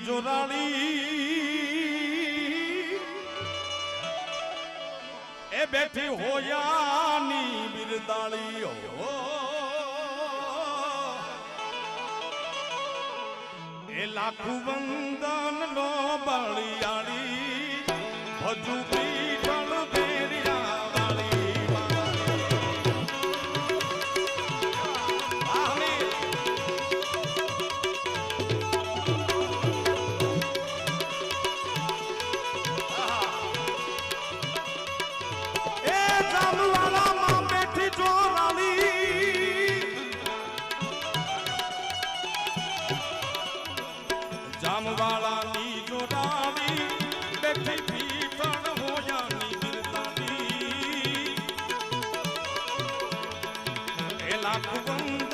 જોરાણી એ બેઠી હોયાની બિરદાળી હો એ લાખું વંદન નો બળિયાળી હજુ જામવાળા ની જોડાવી બેઠી પીઠણ હોયા ની બિરદાની એલા કુવંત